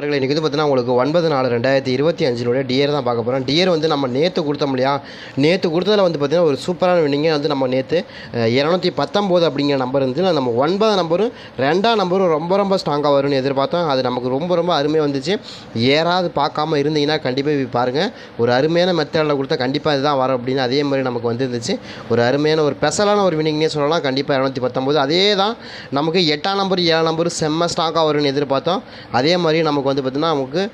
அவர்களை இன்றைக்கி வந்து பார்த்தீங்கன்னா உங்களுக்கு ஒன்பது நாலு ரெண்டாயிரத்தி இருபத்தி அஞ்சிலோட டியர் தான் பார்க்க போகிறோம் டியர் வந்து நம்ம நேற்று கொடுத்தோம் இல்லையா? நேற்று கொடுத்ததில் வந்து பார்த்திங்கன்னா ஒரு சூப்பரான வின்னிங்க வந்து நம்ம நேற்று இரநூத்தி பத்தொம்போது அப்படிங்கிற நம்பர் இருந்து நம்ம ஒன்பது நம்பரும் ரெண்டாம் நம்பரும் ரொம்ப ரொம்ப ஸ்ட்ராங்காக வரும்னு எதிர்பார்த்தோம். அது நமக்கு ரொம்ப ரொம்ப அருமையாக வந்துச்சு. ஏறாவது பார்க்காம இருந்தீங்கன்னா கண்டிப்பாக போய் பாருங்கள் ஒரு அருமையான மெத்தடில் கொடுத்தா கண்டிப்பாக இதுதான் வரும் அப்படின்னு அதே மாதிரி நமக்கு வந்துருந்துச்சு. ஒரு அருமையான ஒரு ஸ்பெஷலான ஒரு வின்னிங்னே சொல்லலாம். கண்டிப்பாக இரநூத்தி பத்தொம்போது அதே தான் நமக்கு எட்டாம் நம்பர் ஏழாம் நம்பர் செம்ம ஸ்ட்ராங்காக வரும்னு எதிர்பார்த்தோம். அதே மாதிரி நமக்கு வந்து பார்த்திங்கன்னா நமக்கு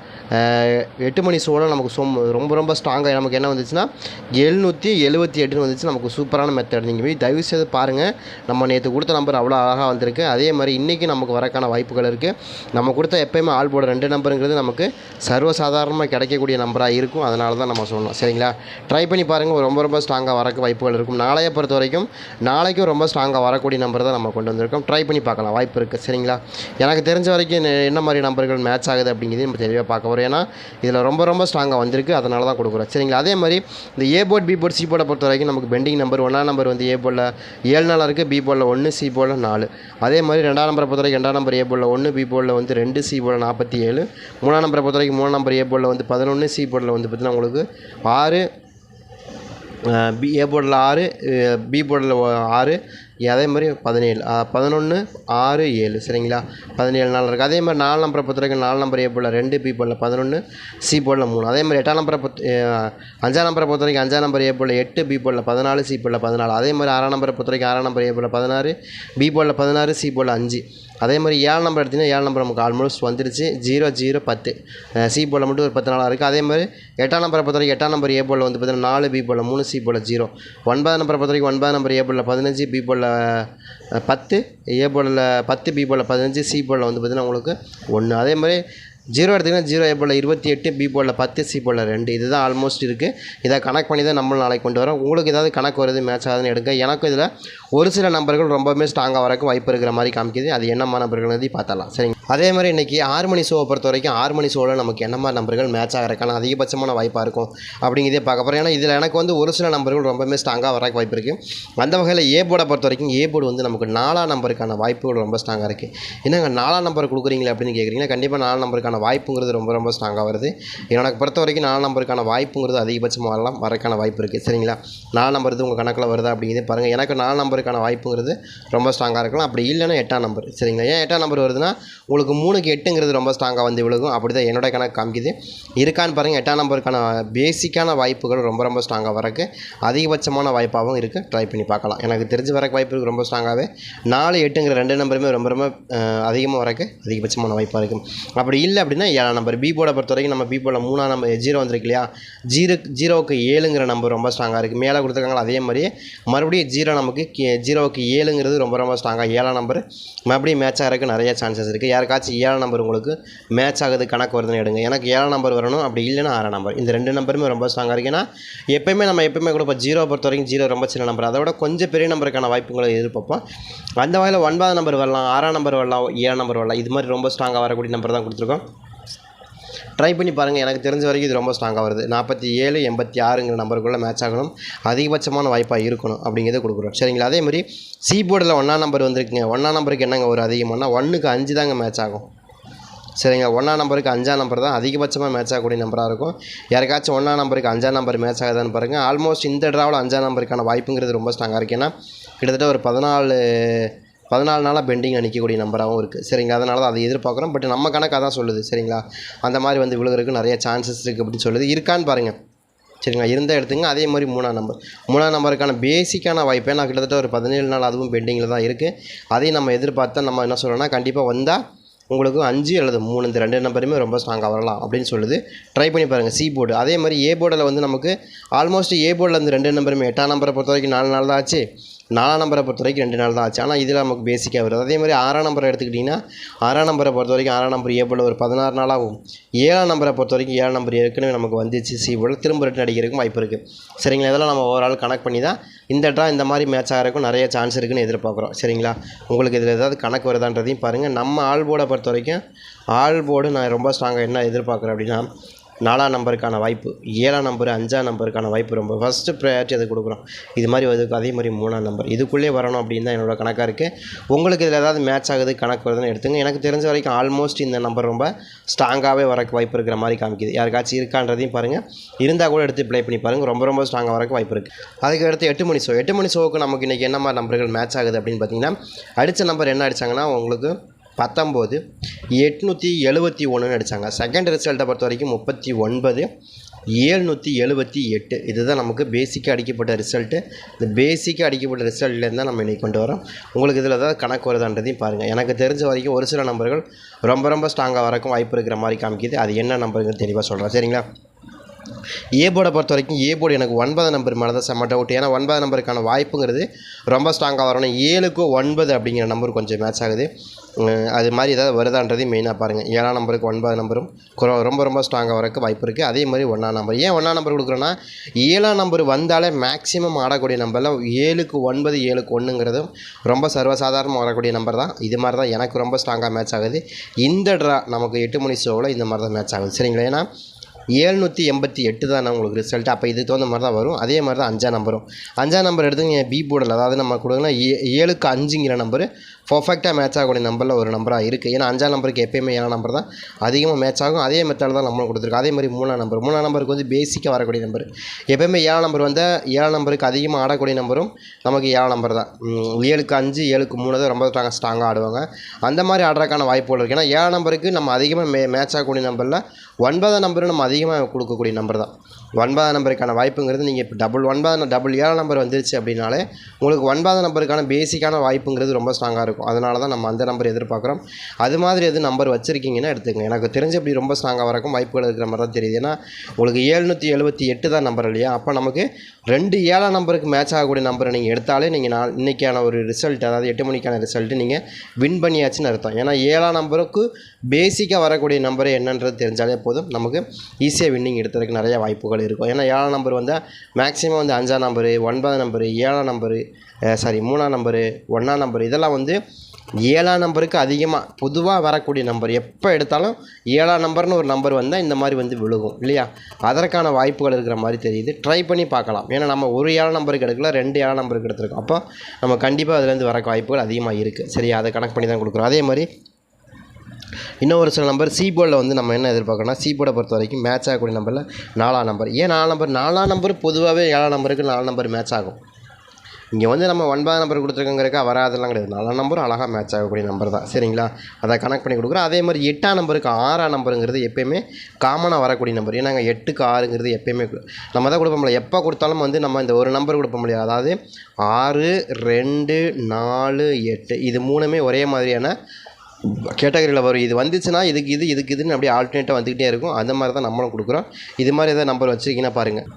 எட்டு மணி சோளம் நமக்கு சொம் ரொம்ப ரொம்ப ஸ்ட்ராங்காக நமக்கு என்ன வந்துச்சுன்னா எழுநூற்றி எழுபத்தி எட்டுன்னு வந்துச்சு. நமக்கு சூப்பரான மெத்தட் நீங்கள் போய் தயவு செய்து பாருங்கள் நம்ம நேற்று கொடுத்த நம்பர் அவ்வளோ அழகாக வந்திருக்கு. அதே மாதிரி இன்றைக்கி நமக்கு வரக்கான வாய்ப்புகள் இருக்குது நம்ம கொடுத்த எப்போயுமே ஆள் போட ரெண்டு நம்பருங்கிறது நமக்கு சர்வசாதாரணமாக கிடைக்கக்கூடிய நம்பராக இருக்கும். அதனால தான் நம்ம சொன்னோம். சரிங்களா? ட்ரை பண்ணி பாருங்கள் ரொம்ப ரொம்ப ஸ்ட்ராங்காக வரக்கு வாய்ப்புகள் இருக்கும். நாளைய பொறுத்த வரைக்கும் நாளைக்கும் ரொம்ப ஸ்ட்ராங்காக வரக்கூடிய நம்பர் தான் நம்ம கொண்டு வந்திருக்கோம். ட்ரை பண்ணி பார்க்கலாம். வாய்ப்பு இருக்குது சரிங்களா? எனக்கு தெரிஞ்ச வரைக்கும் என்ன- என்ன மாதிரி நம்பர்கள் மேட்ச் ஆகுது? அப்படிங்கிறது நம்ம தெளிவாக பார்க்க வரோம் ஏன்னா இதில் ரொம்ப ரொம்ப ஸ்ட்ராங்காக வந்திருக்கு அதனால தான் கொடுக்குறோம் சரிங்களா அதே மாதிரி இந்த A board B board C போர்டை பொறுத்த வரைக்கும் நமக்கு பெண்டிங் நம்பர் ஒன்றாம் நம்பர் வந்து ஏ போர்டில் ஏழு நாளாக இருக்குது பி போர்டில் ஒன்று சி போர்டில் நாலு அதே மாதிரி ரெண்டாம் நம்பரை பொறுத்த வரைக்கும் ரெண்டாம் நம்பர் ஏ போர்டில் ஒன்று பி போர்டில் வந்து ரெண்டு சி போர்டில் நாற்பத்தி ஏழு மூணாம் நம்பரை பொறுத்த வரைக்கும் மூணாம் நம்பர் ஏ போர்டில் வந்து பதினொன்று சி போர்டில் வந்து பார்த்தீங்கன்னா உங்களுக்கு ஆறு பி ஏ போர்டில் ஆறு பி போர்டில் ஆறு அதே மாதிரி பதினேழு. பதினொன்று ஆறு ஏழு. சரிங்களா? பதினேழு நாள் இருக்குது அதே மாதிரி நாலு நம்பரை பொறுத்தவரைக்கும் நாலு நம்பர் ஏ போர்டில் ரெண்டு பி போர்டில் பதினொன்று சி போர்டில் மூணு. அதே மாதிரி எட்டாம் நம்பரை பொறுத்த அஞ்சாம் நம்பரை பொறுத்த வரைக்கும் அஞ்சாம் நம்பர் ஏ போர்டில் எட்டு பி போர்டில் பதினாலு சி போர்டில் பதினாலு. அதே மாதிரி ஆறாம் நம்பரை பொறுத்த வரைக்கும் ஆறாம் நம்பர் ஏ போர்டில் பதினாறு பி போர்டில் பதினாறு சி போர்டில் அஞ்சு. அதே மாதிரி ஏழு நம்பர் எடுத்திங்கன்னா ஏழு நம்பர் நமக்கு ஆல்மோஸ்ட் வந்துருச்சு. ஜீரோ ஜீரோ பத்து. சி போர்டில் மட்டும் ஒரு பத்து நாளாக இருக்குது அதே மாதிரி எட்டாம் நம்பரை பொறுத்த வரைக்கும் எட்டாம் நம்பர் ஏ போர்டில் வந்து பார்த்தீங்கன்னா நாலு பி போர்டில் மூணு சி போர்டில் ஜீரோ ஒன்பதாம் நம்பரை பொறுத்த வரைக்கும் ஒன்பதாம் நம்பர் ஏ போர்டில் பதினஞ்சு பி போர்டில் பத்து. ஏ போர்டில் பத்து பி போர்டில் பதினஞ்சு சி போர்டில் வந்து பார்த்தீங்கன்னா உங்களுக்கு ஒன்று அதே மாதிரி ஜீரோ எடுத்திங்கன்னா ஜீரோ ஏ போல் இருபத்தி எட்டு பி போலில் பத்து சி போலில் ரெண்டு. இது தான் ஆல்மோஸ்ட் இருக்குது இதை கனெக்ட் பண்ணி தான் நம்ம நாளைக்கு கொண்டு வரோம். உங்களுக்கு ஏதாவது கணக்கு வருது மேட்ச் ஆகுதுன்னு எடுங்க. எனக்கும் இதில் ஒரு சில நம்பர்கள் ரொம்பவுமே ஸ்ட்ராங்காக வரக்கு வாய்ப்பு இருக்கிற மாதிரி காமிக்குது. அது என்னம்மா நம்பர்கள்னு பார்த்தலாம் சரிங்க. அதே மாதிரி இன்றைக்கி ஆறு மணி ஷோவை பொறுத்த வரைக்கும் ஆறு மணி ஷோவில் நமக்கு என்ன மாதிரி நம்பர்கள் மேட்ச் ஆகிறக்கான அதிகபட்சமான வாய்ப்பாக இருக்கும் அப்படிங்கிறதே பார்க்க போகிறோம் ஏன்னா இதில் எனக்கு வந்து ஒரு சில நம்பர்கள் ரொம்பவுமே ஸ்ட்ராங்காக வரக்கு வாய்ப்பு இருக்குது அந்த வகையில் ஏ போர்டை பொறுத்த வரைக்கும் ஏ போர்டு வந்து நமக்கு நாலாம் நம்பருக்கான வாய்ப்புகள் ரொம்ப ஸ்ட்ராங்காக இருக்குது என்னங்க நாலாம் நம்பர் கொடுக்குறீங்களே அப்படின்னு கேட்குறீங்கன்னா கண்டிப்பாக நாலு நம்பருக்கான வாய்ப்புங்கிறது ரொம்ப ரொம்ப ஸ்ட்ராங்காக வருது. எனக்கு பொறுத்த வரைக்கும் நாலு நம்பருக்கான வாய்ப்புங்கிறது அதிகபட்சமாக வரலாம் வரக்கான வாய்ப்பு இருக்குது சரிங்களா? நாலு நம்பர் உங்கள் கணக்கில் வருதா அப்படிங்கிறதே பாருங்கள் எனக்கு நாலு நம்பருக்கான வாய்ப்புங்கிறது ரொம்ப ஸ்ட்ராங்காக இருக்கலாம். அப்படி இல்லைன்னா எட்டாம் நம்பர். சரிங்களா? ஏன் எட்டாம் நம்பர் வருதுன்னா உங்களுக்கு மூணுக்கு எட்டுங்கிறது ரொம்ப ஸ்ட்ராங்காக வந்து விழுகும். அப்படி தான் என்னோட கணக்கு காமிக்குது. இருக்கான்னு பாருங்கள் எட்டாம் நம்பருக்கான பேசிக்கான வாய்ப்புகள் ரொம்ப ரொம்ப ஸ்ட்ராங்காக வரக்கு. அதிகபட்சமான வாய்ப்பாகவும் இருக்குது ட்ரை பண்ணி பார்க்கலாம். எனக்கு தெரிஞ்ச வரக்கு வாய்ப்பு இருக்குது ரொம்ப ஸ்ட்ராங்காகவே நாலு எட்டுங்கிற ரெண்டு நம்பருமே ரொம்ப ரொம்ப அதிகமாக வரக்கு அதிகபட்சமான வாய்ப்பாக இருக்கும். அப்படி இல்லை அப்படின்னா ஏழாம் நம்பர் பி போர்டை பொறுத்த வரைக்கும் நம்ம பி போர்டில் மூணாம் நம்பர் ஜீரோ வந்திருக்கு இல்லையா? ஜீரோ ஜீரோவுக்கு ஏழுங்கிற நம்பர் ரொம்ப ஸ்ட்ராங்காக இருக்குது மேலே கொடுத்துருக்காங்களா? அதே மாதிரியே மறுபடியும் ஜீரோ நமக்கு ஜீரோவுக்கு ஏழுங்கிறது ரொம்ப ரொம்ப ஸ்ட்ராங்காக ஏழாம் நம்பர். மறுபடியும் மேட்ச் ஆகிறதுக்கு நிறைய சான்சஸ் இருக்குது யாருக்காச்சும் ஏழாம் நம்பர் உங்களுக்கு மேட்ச் ஆகுது கணக்கு வருதுன்னு எடுங்க. எனக்கு ஏழாம் நம்பர் வரணும் அப்படி இல்லைன்னா ஆறாம் நம்பர் இந்த ரெண்டு நம்பருமே ரொம்ப ஸ்ட்ராங்காக இருக்குது ஏன்னா எப்பயுமே நம்ம எப்பயுமே கூட இப்போ ஜீரோ பொறுத்த வரைக்கும் ஜீரோ ரொம்ப சின்ன நம்பர் அதை விட கொஞ்சம் பெரிய நம்பருக்கான வாய்ப்புகளை எதிர்பார்ப்போம். அந்த வகையில் ஒன்பதாம் நம்பர் வரலாம் ஆறாம் நம்பர் வரலாம் ஏழாம் நம்பர் வரலாம். இது மாதிரி ரொம்ப ஸ்ட்ராங்காக வரக்கூடிய நம்பர் தான் கொடுத்துருக்கோம். ட்ரை பண்ணி பாருங்கள் எனக்கு தெரிஞ்ச வரைக்கும் இது ரொம்ப ஸ்ட்ராங்காக வருது. நாற்பத்தி ஏழு எண்பத்தி ஆறுங்கிற நம்பருக்குள்ளே மேட்ச் ஆகணும். அதிகபட்சமான வாய்ப்பாக இருக்கணும் அப்படிங்கிறத கொடுக்குறோம். சரிங்களா? அதே மாதிரி சி போர்டில் ஒன்றாம் நம்பர் வந்திருக்குங்க. ஒன்றாம் நம்பருக்கு என்னங்க ஒரு அதிகமானா ஒன்றுக்கு அஞ்சு தாங்க மேட்ச் ஆகும். சரிங்க? ஒன்றாம் நம்பருக்கு அஞ்சாம் நம்பர் தான் அதிகபட்சமாக மேட்ச் ஆகக்கூடிய நம்பராக இருக்கும். யாருக்காச்சும் ஒன்றாம் நம்பருக்கு அஞ்சாம் நம்பர் மேட்ச் ஆகுதான்னு பாருங்கள் ஆல்மோஸ்ட் இந்த ட்ராவில் அஞ்சாம் நம்பருக்கான வாய்ப்புங்கிறது ரொம்ப ஸ்ட்ராங்காக இருக்குது ஏன்னா கிட்டத்தட்ட ஒரு பதினாலு பதினாலு நாளாக பெண்டிங் நிற்கக்கூடிய நம்பராகவும் இருக்குது சரிங்களா? அதனால தான் அதை எதிர்பார்க்குறோம். பட் நம்ம கணக்காக தான் சொல்லுது. சரிங்களா? அந்த மாதிரி வந்து விழுகிறதுக்கு நிறைய சான்சஸ் இருக்குது அப்படின்னு சொல்லுது. இருக்கான்னு பாருங்கள் சரிங்களா? இருந்தால் எடுத்துங்க. அதே மாதிரி மூணாம் நம்பர் மூணாம் நம்பருக்கான பேசிக்கான வாய்ப்பே நான் கிட்டத்தட்ட ஒரு பதினேழு நாள் அதுவும் பெண்டிங்கில் தான் இருக்குது அதையும் நம்ம எதிர்பார்த்தா நம்ம என்ன சொல்கிறோன்னா கண்டிப்பாக வந்தால் உங்களுக்கு அஞ்சு அல்லது மூணு இந்த ரெண்டு நம்பருமே ரொம்ப ஸ்ட்ராங்காக வரலாம் அப்படின்னு சொல்லுது. ட்ரை பண்ணி பாருங்கள் சி போர்டு அதே மாதிரி ஏ போர்டில் வந்து நமக்கு ஆல்மோஸ்ட் ஏ போர்டில் இந்த ரெண்டு நம்பருமே. எட்டாம் நம்பரை பொறுத்த வரைக்கும் நாலு நாள் தான் ஆச்சு. நாலாம் நம்பரை பொறுத்த வரைக்கும் ரெண்டு நாள் தான் ஆச்சு. ஆனால் இதில் நமக்கு பேசிக்காக வருது. அதே மாதிரி ஆறாம் நம்பரை எடுத்துக்கிட்டிங்கன்னா ஆறாம் நம்பரை பொறுத்த வரைக்கும் ஆறாம் நம்பர் ஏ ஒரு பதினாறு நாள் ஆகும். ஏழாம் நம்பரை பொறுத்த வரைக்கும் ஏழாம் நம்பர் ஏற்கனவே நமக்கு வந்துச்சு. சி போர்டில் திரும்ப ரிட்டன் அடிக்கிறதுக்கும் வாய்ப்பு இருக்குது சரிங்களா? இதெல்லாம் நம்ம ஓவரால் கனெக்ட் பண்ணி தான் இந்த ட்ரா இந்த மாதிரி மேட்ச் ஆகிறக்கும் நிறைய சான்ஸ் இருக்குன்னு எதிர்பார்க்குறோம். சரிங்களா? உங்களுக்கு இதில் ஏதாவது கணக்கு வருதான்றதையும் பாருங்கள் நம்ம ஆல் போர்டை பொறுத்த வரைக்கும் ஆல் போர்டு நான் ரொம்ப ஸ்ட்ராங்காக என்ன எதிர்பார்க்குறேன் அப்படின்னா நாலாம் நம்பருக்கான வாய்ப்பு ஏழாம் நம்பர் அஞ்சாம் நம்பருக்கான வாய்ப்பு ரொம்ப. ஃபஸ்ட்டு ப்ரையாரிட்டி அது கொடுக்குறோம் இது மாதிரி அதுக்கு அதே மாதிரி மூணாம் நம்பர். இதுக்குள்ளே வரணும் அப்படின்னு தான் என்னோடய கணக்காக இருக்குது உங்களுக்கு இதில் ஏதாவது மேட்ச் ஆகுது கணக்கு வருதுன்னு எடுத்துங்க. எனக்கு தெரிஞ்ச வரைக்கும் ஆல்மோஸ்ட் இந்த நம்பர் ரொம்ப ஸ்ட்ராங்காகவே வரக்கு வாய்ப்பு இருக்கிற மாதிரி காமிக்குது. யாருக்காச்சும் இருக்கான்றதையும் பாருங்கள் இருந்தால் கூட எடுத்து ப்ளே பண்ணி பாருங்கள் ரொம்ப ரொம்ப ஸ்ட்ராங்காக வரக்கு வாய்ப்பு இருக்குது அதுக்கு அடுத்து எட்டு மணி ஷோ எட்டு மணி ஷோவுக்கு நமக்கு இன்றைக்கி என்ன மாதிரி நம்பர்கள் மேட்ச் ஆகுது அப்படின்னு பார்த்தீங்கன்னா அடித்த நம்பர் என்ன அடித்தாங்கன்னா உங்களுக்கு பத்தொம்போது எட்நூற்றி எழுபத்தி ஒன்றுன்னு அடித்தாங்க செகண்ட் ரிசல்ட்டை பொறுத்த வரைக்கும் முப்பத்தி ஒன்பது ஏழ்நூற்றி எழுபத்தி எட்டு. இதுதான் நமக்கு பேசிக்காக அடிக்கப்பட்ட ரிசல்ட்டு இந்த பேசிக்காக அடிக்கப்பட்ட ரிசல்ட்லேருந்து தான் நம்ம இன்றைக்கி கொண்டு வரோம். உங்களுக்கு இதில் ஏதாவது கணக்கு வருதான்றதையும் பாருங்கள் எனக்கு தெரிஞ்ச வரைக்கும் ஒரு சில நம்பர்கள் ரொம்ப ரொம்ப ஸ்ட்ராங்காக வரக்கும் வாய்ப்பு இருக்கிற மாதிரி காமிக்குது. அது என்ன நம்பருங்க தெளிவாக சொல்கிறேன் சரிங்களா? ஏ போர்டை பொறுத்த வரைக்கும் ஏ போர்டு எனக்கு ஒன்பது நம்பர் மேலே தான் செம்ம டவுட் ஏன்னா ஒன்பது நம்பருக்கான வாய்ப்புங்கிறது ரொம்ப ஸ்ட்ராங்காக வரணும். ஏழுக்கு ஒன்பது அப்படிங்கிற நம்பர் கொஞ்சம் மேட்ச் ஆகுது. அது மாதிரி ஏதாவது வருதான்றதையும் மெயினாக பாருங்கள் ஏழாம் நம்பருக்கு ஒன்பது நம்பரும் ரொம்ப ரொம்ப ஸ்ட்ராங்காக வரக்கு வாய்ப்பு இருக்குது அதே மாதிரி ஒன்றாம் நம்பர் ஏன் ஒன்றாம் நம்பர் கொடுக்குறோன்னா ஏழாம் நம்பர் வந்தாலே மேக்ஸிமம் ஆடக்கூடிய நம்பரில் ஏழுக்கு ஒன்பது ஏழுக்கு ஒன்றுங்கிறதும் ரொம்ப சர்வசாதாரணமாக வரக்கூடிய நம்பர் தான். இது மாதிரி தான் எனக்கு ரொம்ப ஸ்ட்ராங்காக மேட்ச் ஆகுது. இந்த ட்ரா நமக்கு எட்டு மணி ஷோவில் இந்த மாதிரி தான் மேட்ச் ஆகுது. சரிங்களா? ஏன்னா ஏழ்நூற்றி எண்பத்தி எட்டு தான் உங்களுக்கு ரிசல்ட் அப்போ இதுக்கு தகுந்த மாதிரி தான் வரும். அதே மாதிரி தான் அஞ்சாம் நம்பரும் அஞ்சாம் நம்பர் எடுத்துங்க பி போர்டில் அதாவது நம்ம கொடுங்கன்னா ஏ ஏழுக்கு அஞ்சுங்கிற நம்பர் பர்ஃபெக்டாக மேட்ச் ஆகக்கூடிய நம்பரில் ஒரு நம்பராக இருக்குது ஏன்னா அஞ்சாம் நம்பருக்கு எப்பயுமே ஏழாம் நம்பர் தான் அதிகமாக மேட்ச் ஆகும். அதே மெத்தடில் தான் நம்மளும் கொடுத்துருக்கோம். அதே மாதிரி மூணாம் நம்பர் மூணாம் நம்பருக்கு வந்து பேசிக்காக வரக்கூடிய நம்பர் எப்பயுமே ஏழாம் நம்பர் வந்தால் ஏழாம் நம்பருக்கு அதிகமாக ஆடக்கூடிய நம்பரும் நமக்கு ஏழாம் நம்பர் தான். ஏழுக்கு அஞ்சு ஏழுக்கு மூணு தான் ரொம்ப ஸ்ட்ராங்காக ஸ்ட்ராங்காக ஆடுவாங்க. அந்த மாதிரி ஆடுறதுக்கான வாய்ப்புகள் இருக்குது ஏன்னா ஏழாம் நம்பருக்கு நம்ம அதிகமாக மே மேட்ச் ஆகக்கூடிய நம்பரில் ஒன்பதாம் நம்பரும் நம்ம அதிகமாக கொடுக்கக்கூடிய நம்பர் தான். ஒன்பதாம் நம்பருக்கான வாய்ப்புங்கிறது நீங்கள் இப்போ டபுள் ஒன்பதாம் டபுள் ஏழாம் நம்பர் வந்துருச்சு அப்படின்னாலே உங்களுக்கு ஒன்பதாம் நம்பருக்கான பேசிக்கான வாய்ப்புங்கிறது ரொம்ப ஸ்ட்ராங்காக இருக்கும். அதனால தான் நம்ம அந்த நம்பர் எதிர்பார்க்குறோம். அது மாதிரி எது நம்பர் வச்சுருக்கீங்கன்னா எடுத்துக்கங்க. எனக்கு தெரிஞ்ச இப்படி ரொம்ப ஸ்ட்ராங்காக வரக்கும் வாய்ப்புகள் இருக்கிற மாதிரி தான் தெரியுது. ஏன்னா உங்களுக்கு ஏழ்நூற்றி எழுபத்தி எட்டு தான் நம்பர் இல்லையா? அப்போ நமக்கு ரெண்டு ஏழாம் நம்பருக்கு மேட்ச் ஆகக்கூடிய நம்பரை நீங்கள் எடுத்தாலே நீங்கள் நான் இன்றைக்கான ஒரு ரிசல்ட் அதாவது எட்டு மணிக்கான ரிசல்ட்டு நீங்கள் வின் பண்ணியாச்சுன்னு அர்த்தம். ஏன்னா ஏழாம் நம்பருக்கு பேசிக்காக வரக்கூடிய நம்பர் என்னன்றது தெரிஞ்சாலே போதும். நமக்கு ஈஸியாக வின்னிங் எடுத்ததுக்கு நிறைய வாய்ப்புகள் இருக்கும். ஏன்னா ஏழாம் நம்பர் வந்தால் மேக்ஸிமம் வந்து அஞ்சாம் நம்பரு ஒன்பதாம் நம்பரு ஏழாம் நம்பரு சாரி மூணாம் நம்பரு ஒன்றாம் நம்பர் இதெல்லாம் வந்து ஏழாம் நம்பருக்கு அதிகமாக பொதுவாக வரக்கூடிய நம்பர். எப்போ எடுத்தாலும் ஏழாம் நம்பர்னு ஒரு நம்பர் வந்தால் இந்த மாதிரி வந்து விழுகும் இல்லையா? அதற்கான வாய்ப்புகள் இருக்கிற மாதிரி தெரியுது. ட்ரை பண்ணி பார்க்கலாம். ஏன்னா நம்ம ஒரு ஏழாம் நம்பருக்கு எடுக்கல ரெண்டு ஏழாம் நம்பருக்கு எடுத்திருக்கோம். அப்போ நம்ம கண்டிப்பாக அதுலேருந்து வர வாய்ப்புகள் அதிகமாக இருக்குது சரியா அதை கணக்கு பண்ணி தான் கொடுக்குறோம். அதே மாதிரி இன்னும் ஒரு சில நம்பர் சி போர்டில் வந்து நம்ம என்ன எதிர்பார்க்கணும்னா சி போர்டை பொறுத்த வரைக்கும் மேட்ச் ஆகக்கூடிய நம்பரில் நாலாம் நம்பர். ஏன் நாலாம் நம்பர்? நாலாம் நம்பர் பொதுவாகவே ஏழாம் நம்பருக்கு நாலு நம்பர் மேட்ச் ஆகும். இங்கே வந்து நம்ம ஒன்பதாம் நம்பர் கொடுத்துருக்கங்கிறக்கா வராதெல்லாம் கிடையாது. நாலாம் நம்பரும் அழகாக மேட்ச் ஆகக்கூடிய நம்பர் தான். சரிங்களா? அதை கனெக்ட் பண்ணி கொடுக்குறோம். அதே மாதிரி எட்டாம் நம்பருக்கு ஆறாம் நம்பருங்கிறது எப்பயுமே காமனாக வரக்கூடிய நம்பர் ஏன்னா எட்டுக்கு ஆறுங்கிறது எப்பயுமே நம்ம தான் கொடுப்போம் முடியல எப்போ கொடுத்தாலும் வந்து நம்ம இந்த ஒரு நம்பர் கொடுப்போம் முடியாது அதாவது ஆறு ரெண்டு நாலு எட்டு. இது மூணுமே ஒரே மாதிரியான கேட்டகரியில் வரும். இது வந்துச்சுன்னா இதுக்கு இது இதுக்கு இதுன்னு அப்படியே ஆல்டர்னேட்டாக வந்துக்கிட்டே இருக்கும். அந்த மாதிரி தான் நம்மளும் கொடுக்குறோம். இது மாதிரி ஏதாவது நம்பர் வச்சுருக்கீங்கன்னா பாருங்கள்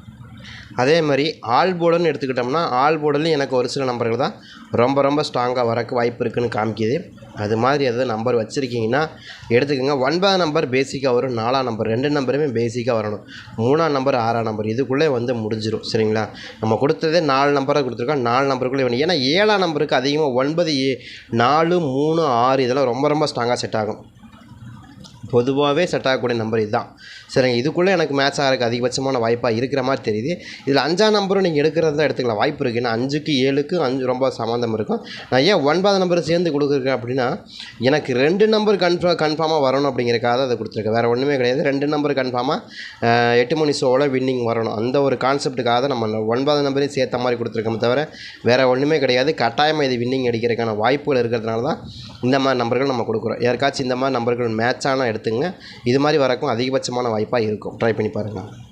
அதே மாதிரி ஆள் போர்டுன்னு எடுத்துக்கிட்டோம்னா ஆல் போர்டுலையும் எனக்கு ஒரு சில நம்பர்கள் தான் ரொம்ப ரொம்ப ஸ்ட்ராங்காக வரக்கு வாய்ப்பு இருக்குதுன்னு காமிக்குது. அது மாதிரி எதாவது நம்பர் வச்சுருக்கீங்கன்னா எடுத்துக்கோங்க. ஒன்பதாம் நம்பர் பேசிக்காக வரும் நாலாம் நம்பர் ரெண்டு நம்பருமே பேசிக்காக வரணும். மூணாம் நம்பர் ஆறாம் நம்பர் இதுக்குள்ளே வந்து முடிஞ்சிடும் சரிங்களா? நம்ம கொடுத்ததே நாலு நம்பராக கொடுத்துருக்கோம். நாலு நம்பருக்குள்ளே வேணும். ஏன்னா ஏழாம் நம்பருக்கு அதிகமாக ஒன்பது ஏ நாலு மூணு ஆறு இதெல்லாம் ரொம்ப ரொம்ப ஸ்ட்ராங்காக செட் ஆகும். பொதுவாகவே செட் ஆகக்கூடிய நம்பர் இதுதான். சரிங்க இதுக்குள்ளே எனக்கு மேட்ச் ஆகிறதுக்கு அதிகபட்சமான வாய்ப்பாக இருக்கிற மாதிரி தெரியுது. இதில் அஞ்சாம் நம்பரும் நீங்கள் எடுக்கிறது தான் எடுத்துக்கலாம். வாய்ப்பு இருக்குது ஏன்னா அஞ்சுக்கு ஏழுக்கு அஞ்சு ரொம்ப சம்மந்தம் இருக்கும். நான் ஏன் ஒன்பது நம்பர் சேர்ந்து கொடுக்குறேன் அப்படின்னா எனக்கு ரெண்டு நம்பர் கன்ஃபார்ம் கன்ஃபார்மாக வரணும் அப்படிங்கிறக்காக அதை கொடுத்துருக்கேன். வேறு ஒன்றுமே கிடையாது. ரெண்டு நம்பர் கன்ஃபார்மாக எட்டு மணி ஷோவில் வின்னிங் வரணும். அந்த ஒரு கான்செப்ட்டுக்காக தான் நம்ம ஒன்பது நம்பரையும் சேர்த்த மாதிரி கொடுத்துருக்கோமே தவிர வேறு ஒன்றுமே கிடையாது. கட்டாயமாக இது வின்னிங் அடிக்கிறதுக்கான வாய்ப்புகள் இருக்கிறதுனால தான் இந்த மாதிரி நம்பர்கள் நம்ம கொடுக்குறோம். யாருக்காச்சும் இந்த மாதிரி நம்பர்கள் மேட்சான எடுத்துங்க. இது மாதிரி வரக்கும் அதிகபட்சமான வாய்ப்பாக இருக்கும். ட்ரை பண்ணி பாருங்கள்